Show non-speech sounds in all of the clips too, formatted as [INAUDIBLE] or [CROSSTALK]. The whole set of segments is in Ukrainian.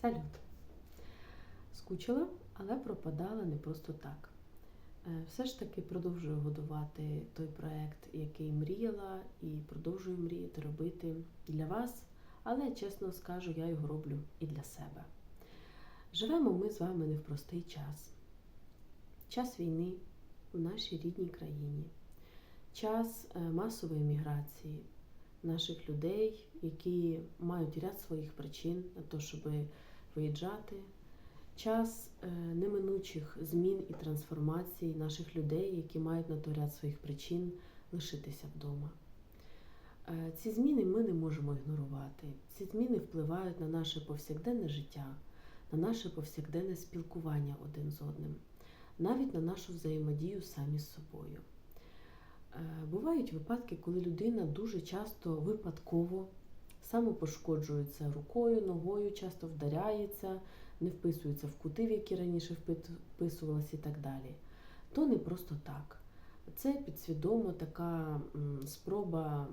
Салют! Скучила, але пропадала не просто так. Е, Все ж таки продовжую годувати той проект, який мріяла, і продовжую мріяти робити для вас. Але чесно скажу, я його роблю і для себе. Живемо ми з вами не в простий час. Час війни в нашій рідній країні, час е, масової міграції наших людей, які мають ряд своїх причин на те, щоб виїжджати, час е, неминучих змін і трансформацій наших людей, які мають на то ряд своїх причин лишитися вдома. Е, Ці зміни ми не можемо ігнорувати. Ці зміни впливають на наше повсякденне життя, на наше повсякденне спілкування один з одним, навіть на нашу взаємодію самі з собою. Е, Бувають випадки, коли людина дуже часто випадково самопошкоджується рукою, ногою, часто вдаряється, не вписується в кути, в які раніше вписувалась і так далі. То не просто так. Це підсвідомо така спроба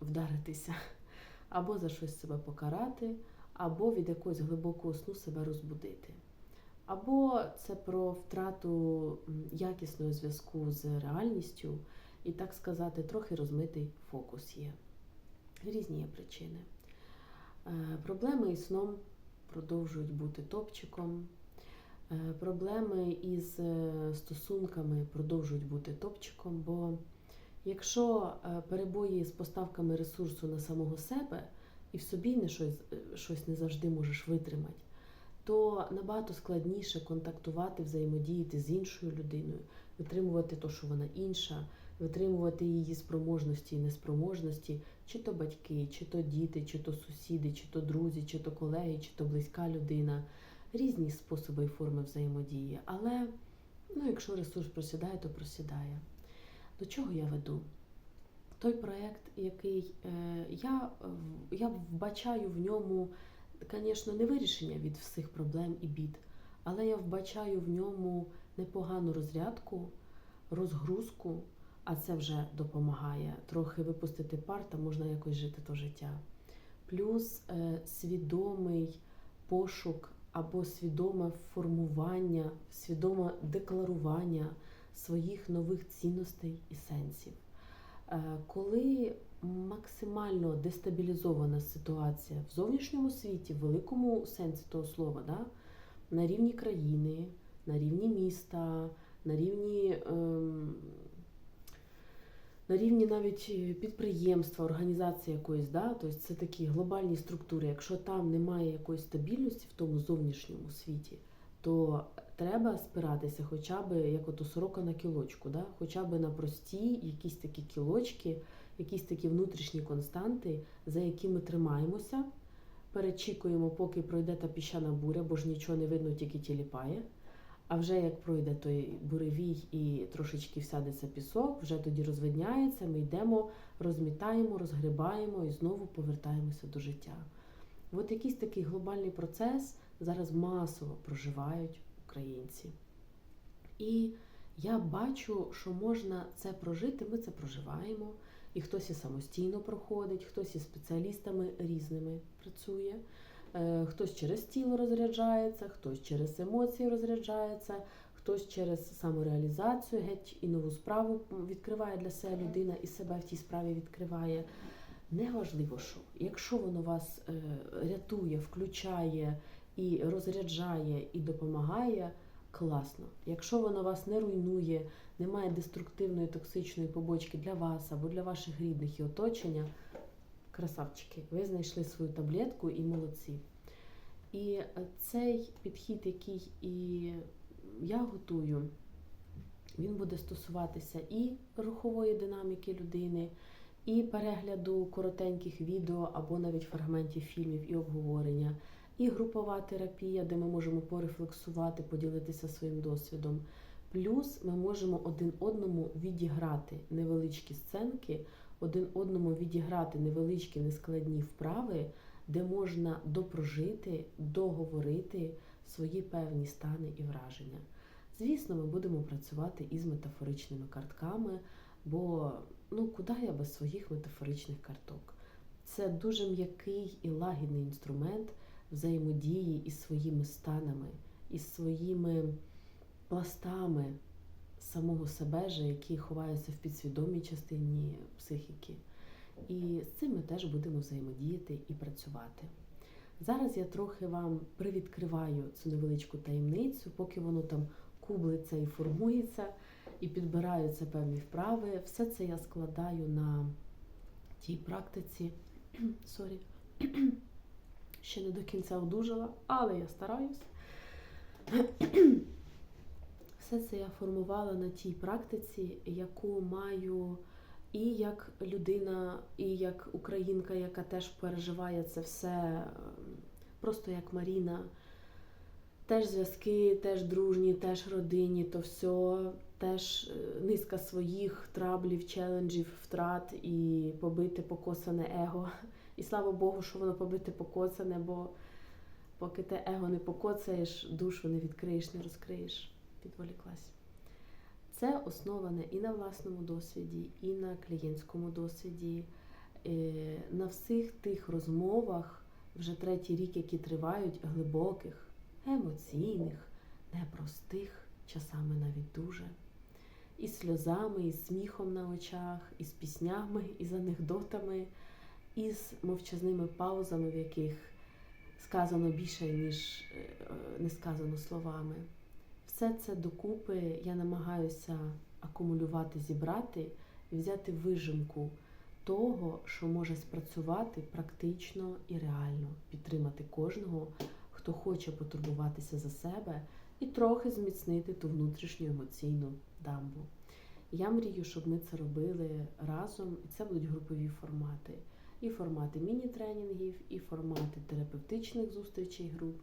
вдаритися, [LAUGHS] або за щось себе покарати, або від якогось глибокого сну себе розбудити. Або це про втрату якісного зв'язку з реальністю і, так сказати, трохи розмитий фокус є. Різні є причини. Е, Проблеми із сном продовжують бути топчиком. Е, Проблеми із е, стосунками продовжують бути топчиком, бо якщо перебої з поставками ресурсу на самого себе і в собі не щось, щось не завжди можеш витримати, то набагато складніше контактувати, взаємодіяти з іншою людиною, витримувати те, що вона інша, витримувати її спроможності і неспроможності, чи то батьки, чи то діти, чи то сусіди, чи то друзі, чи то колеги, чи то близька людина. Різні способи і форми взаємодії. Але ну, якщо ресурс просідає, то просідає. До чого я веду? Той проєкт, який е, я, я вбачаю в ньому, звісно, не вирішення від всіх проблем і бід, але я вбачаю в ньому непогану розрядку, розгрузку, а це вже допомагає трохи випустити пар, та можна якось жити то життя. Плюс е, свідомий пошук або свідоме формування, свідоме декларування своїх нових цінностей і сенсів. Е, Коли максимально дестабілізована ситуація в зовнішньому світі, в великому сенсі того слова, да? на рівні країни, на рівні міста, на рівні, ем, на рівні навіть е, підприємства, організації якоїсь, да? тобто це такі глобальні структури. Якщо там немає якоїсь стабільності в тому зовнішньому світі, то треба спиратися хоча б як ото сорока на кілочку, да? хоча б на прості якісь такі кілочки, якісь такі внутрішні константи, за якими тримаємося, перечікуємо, поки пройде та піщана буря, бо ж нічого не видно, тільки тіліпає. А вже як пройде той буревій і трошечки всядеться пісок, вже тоді розвидняється, ми йдемо, розмітаємо, розгрибаємо і знову повертаємося до життя. От якийсь такий глобальний процес зараз масово проживають українці. І я бачу, що можна це прожити, ми це проживаємо. І хтось і самостійно проходить, хтось із спеціалістами різними працює, хтось через тіло розряджається, хтось через емоції розряджається, хтось через самореалізацію, геть і нову справу відкриває для себе людина і себе в тій справі відкриває. Неважливо, що якщо воно вас е, рятує, включає і розряджає і допомагає, класно. Якщо воно вас не руйнує, немає деструктивної токсичної побочки для вас або для ваших рідних і оточення, красавчики, ви знайшли свою таблетку і молодці. І е, цей підхід, який і я готую, він буде стосуватися і рухової динаміки людини, і перегляду коротеньких відео або навіть фрагментів фільмів і обговорення, і групова терапія, де ми можемо порефлексувати, поділитися своїм досвідом. Плюс ми можемо один одному відіграти невеличкі сценки, один одному відіграти невеличкі нескладні вправи, де можна допрожити, договорити свої певні стани і враження. Звісно, ми будемо працювати із метафоричними картками, бо ну куди я без своїх метафоричних карток? Це дуже м'який і лагідний інструмент взаємодії із своїми станами, із своїми пластами самого себе, же, які ховаються в підсвідомій частині психіки. І з цим ми теж будемо взаємодіяти і працювати. Зараз я трохи вам привідкриваю цю невеличку таємницю, поки воно там кублиться і формується, і підбираються певні вправи. Все це я складаю на тій практиці. [CLEARS THROAT] Сорі, [CLEARS THROAT] ще не до кінця одужала, але я стараюсь. [CLEARS THROAT] Все це я формувала на тій практиці, яку маю і як людина, і як українка, яка теж переживає це все, ем, просто як Маріна. Теж зв'язки, теж дружні, теж родинні, то все, теж е, низка своїх траблів, челенджів, втрат і побите покосане его. І слава Богу, що воно побите покоцане, бо поки те его не покоцаєш, душу не відкриєш, не розкриєш, підволіклась. Це основане і на власному досвіді, і на клієнтському досвіді, е, на всіх тих розмовах, вже третій рік, які тривають, глибоких, емоційних, непростих, часами навіть дуже. І сльозами, і сміхом на очах, і з піснями, і з анекдотами, і з мовчазними паузами, в яких сказано більше, ніж е, не сказано словами. Все це докупи я намагаюся акумулювати, зібрати і взяти вижимку того, що може спрацювати практично і реально, підтримати кожного, хто хоче потурбуватися за себе і трохи зміцнити ту внутрішню емоційну дамбу. Я мрію, щоб ми це робили разом, і це будуть групові формати. І формати міні-тренінгів, і формати терапевтичних зустрічей груп.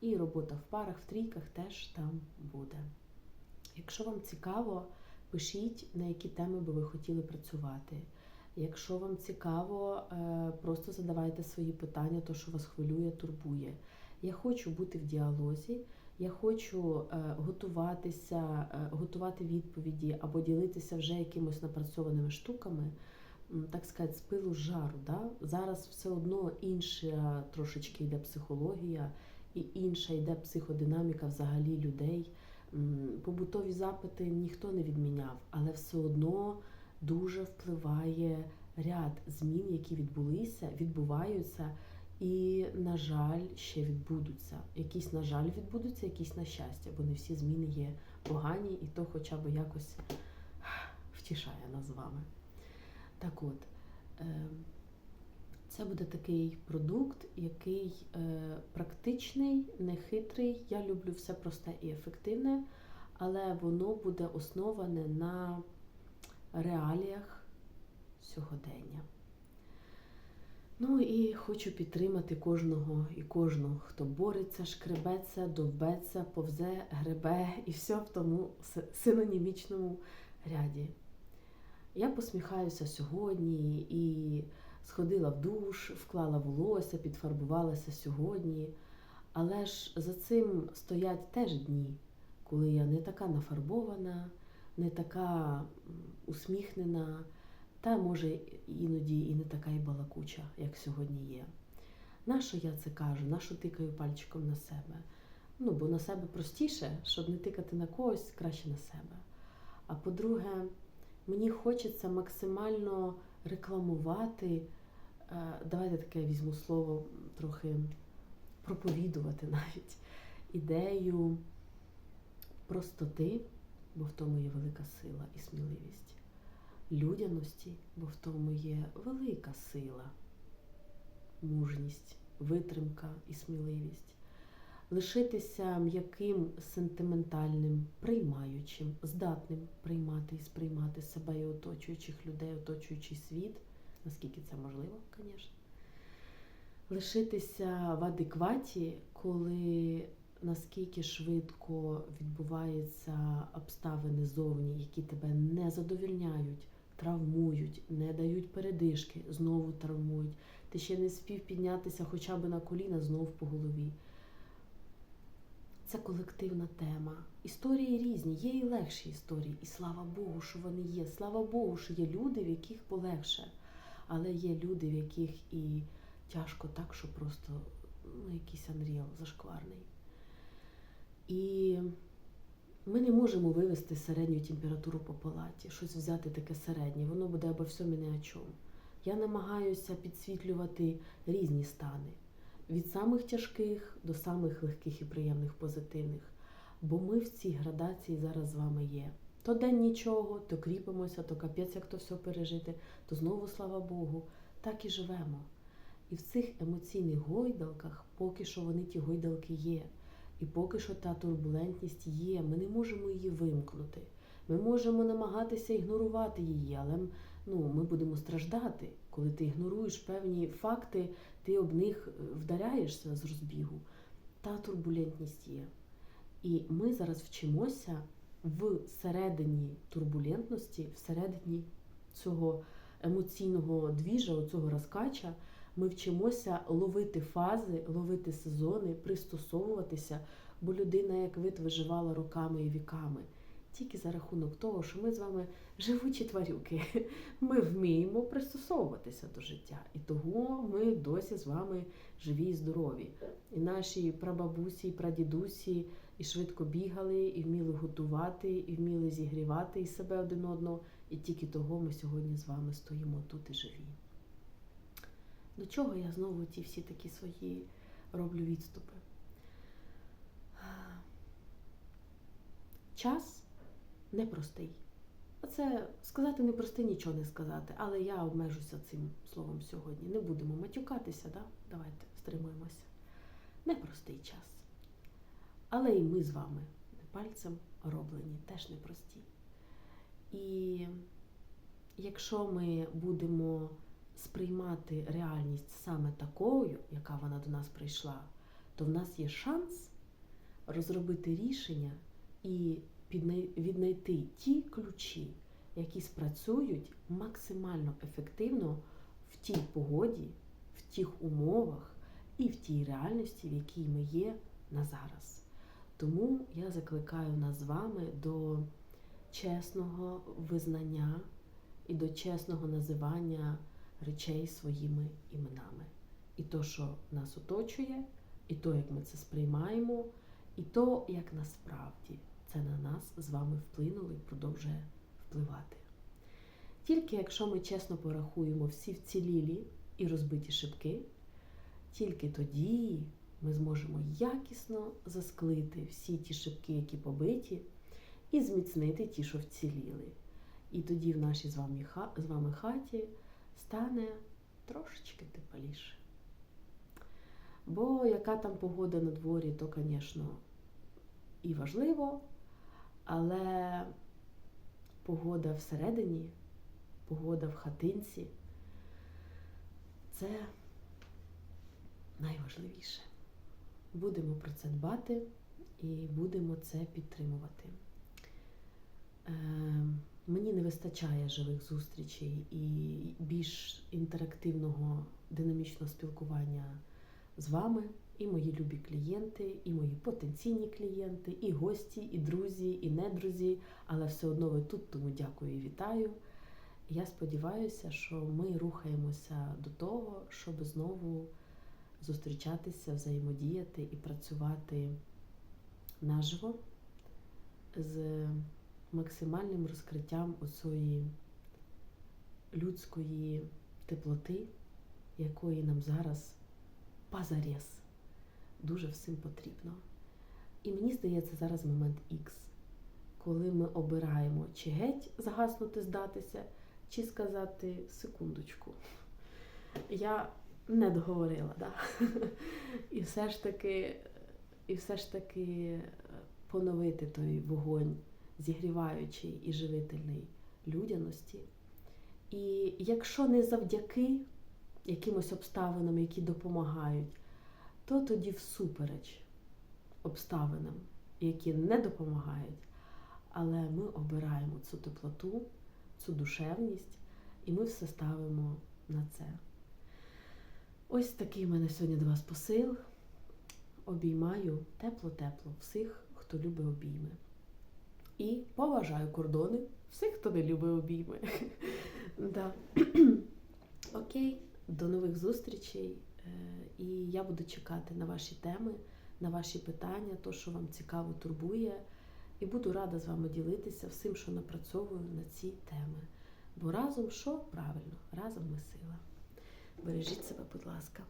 І робота в парах, в трійках теж там буде. Якщо вам цікаво, пишіть, на які теми би ви хотіли працювати. Якщо вам цікаво, е, просто задавайте свої питання, то що вас хвилює, турбує. Я хочу бути в діалозі, я хочу е, готуватися, е, готувати відповіді або ділитися вже якимось напрацьованими штуками, так сказати, з пилу жару. Да? Зараз все одно інша трошечки йде психологія і інша йде психодинаміка взагалі людей. Побутові запити ніхто не відміняв, але все одно дуже впливає ряд змін, які відбулися, відбуваються, і, на жаль, ще відбудуться. Якісь, на жаль, відбудуться, якісь на щастя, бо не всі зміни є погані, і то хоча б якось втішає нас з вами. Так от. Це буде такий продукт, який е, практичний, нехитрий. Я люблю все просте і ефективне, але воно буде основане на реаліях сьогодення. Ну і хочу підтримати кожного і кожного, хто бореться, шкребеться, довбеться, повзе, гребе і все в тому синонімічному ряді. Я посміхаюся сьогодні і сходила в душ, вклала волосся, підфарбувалася сьогодні. Але ж за цим стоять теж дні, коли я не така нафарбована, не така усміхнена, та може іноді і не така і балакуча, як сьогодні є. Нащо я це кажу? Нащо тикаю пальчиком на себе? Ну, бо на себе простіше, щоб не тикати на когось, краще на себе. А по-друге, мені хочеться максимально рекламувати давайте таке візьму слово трохи проповідувати [LAUGHS] навіть ідею простоти, бо в тому є велика сила і сміливість, людяності, бо в тому є велика сила, мужність, витримка і сміливість. Лишитися м'яким, сентиментальним, приймаючим, здатним приймати і сприймати себе і оточуючих людей, оточуючий світ наскільки це можливо, звісно. Лишитися в адекваті, коли наскільки швидко відбуваються обставини зовні, які тебе не задовільняють, травмують, не дають передишки, знову травмують. Ти ще не спів піднятися хоча б на коліна знов по голові. Це колективна тема. Історії різні, є і легші історії. І слава Богу, що вони є. Слава Богу, що є люди, в яких полегше. Але є люди, в яких і тяжко так, що просто ну, якийсь Unreal зашкварний. І ми не можемо вивести середню температуру по палаті, щось взяти таке середнє, воно буде або всьому ні о чому. Я намагаюся підсвітлювати різні стани від самих тяжких до самих легких і приємних позитивних. Бо ми в цій градації зараз з вами є. То день нічого, то кріпимося, то капець, як то все пережити, то знову слава Богу. Так і живемо. І в цих емоційних гойдалках поки що вони ті гойдалки є. І поки що та турбулентність є. Ми не можемо її вимкнути. Ми можемо намагатися ігнорувати її, але ну, ми будемо страждати. Коли ти ігноруєш певні факти, ти об них е, вдаряєшся з розбігу. Та турбулентність є. І ми зараз вчимося всередині турбулентності, всередині цього емоційного двіжа, цього розкача, ми вчимося ловити фази, ловити сезони, пристосовуватися, бо людина, як вид, виживала роками і віками. Тільки за рахунок того, що ми з вами живучі тварюки, ми вміємо пристосовуватися до життя. І того ми досі з вами живі і здорові. І наші прабабусі, і прадідусі і швидко бігали, і вміли готувати, і вміли зігрівати і себе один одного. І тільки того ми сьогодні з вами стоїмо тут і живі. До чого я знову ті всі такі свої роблю відступи? Час непростий. Це сказати непростий, нічого не сказати, але я обмежуся цим словом сьогодні. Не будемо матюкатися, да? давайте стримуємося. Непростий час. Але і ми з вами пальцем роблені, теж непрості. І якщо ми будемо сприймати реальність саме такою, яка вона до нас прийшла, то в нас є шанс розробити рішення і віднайти ті ключі, які спрацюють максимально ефективно в тій погоді, в тих умовах і в тій реальності, в якій ми є на зараз. Тому я закликаю нас з вами до чесного визнання і до чесного називання речей своїми іменами. І то, що нас оточує, і то, як ми це сприймаємо, і то, як насправді це на нас з вами вплинуло і продовжує впливати. Тільки якщо ми чесно порахуємо всі вцілілі і розбиті шибки, тільки тоді ми зможемо якісно засклити всі ті шибки, які побиті, і зміцнити ті, що вціліли. І тоді в нашій з вами, з вами хаті стане трошечки тепліше. Бо яка там погода на дворі, то, звісно, і важливо, але погода всередині, погода в хатинці це найважливіше. Будемо про це дбати і будемо це підтримувати. Е, мені не вистачає живих зустрічей і більш інтерактивного, динамічного спілкування з вами, і мої любі клієнти, і мої потенційні клієнти, і гості, і друзі, і недрузі. Але все одно ви тут, тому дякую і вітаю. Я сподіваюся, що ми рухаємося до того, щоб знову зустрічатися, взаємодіяти і працювати наживо з максимальним розкриттям оцієї людської теплоти, якої нам зараз позарез дуже всім потрібно. І мені здається, зараз момент Х, коли ми обираємо чи геть загаснути, здатися, чи сказати секундочку. Я не договорила, да? [LAUGHS] і все ж таки, і все ж таки поновити той вогонь, зігріваючий і живительний людяності. І якщо не завдяки якимось обставинам, які допомагають, то тоді всупереч обставинам, які не допомагають, але ми обираємо цю теплоту, цю душевність, і ми все ставимо на це. Ось такий в мене сьогодні до вас посил. Обіймаю тепло-тепло всіх, хто любить обійми. І поважаю кордони всіх, хто не любить обійми. [LAUGHS] да. [CLEARS THROAT] Окей, до нових зустрічей. Е, І я буду чекати на ваші теми, на ваші питання, то, що вам цікаво турбує. І буду рада з вами ділитися всім, що напрацьовую на ці теми. Бо разом що? Правильно, разом ми сила. Бережіть себе, будь ласка.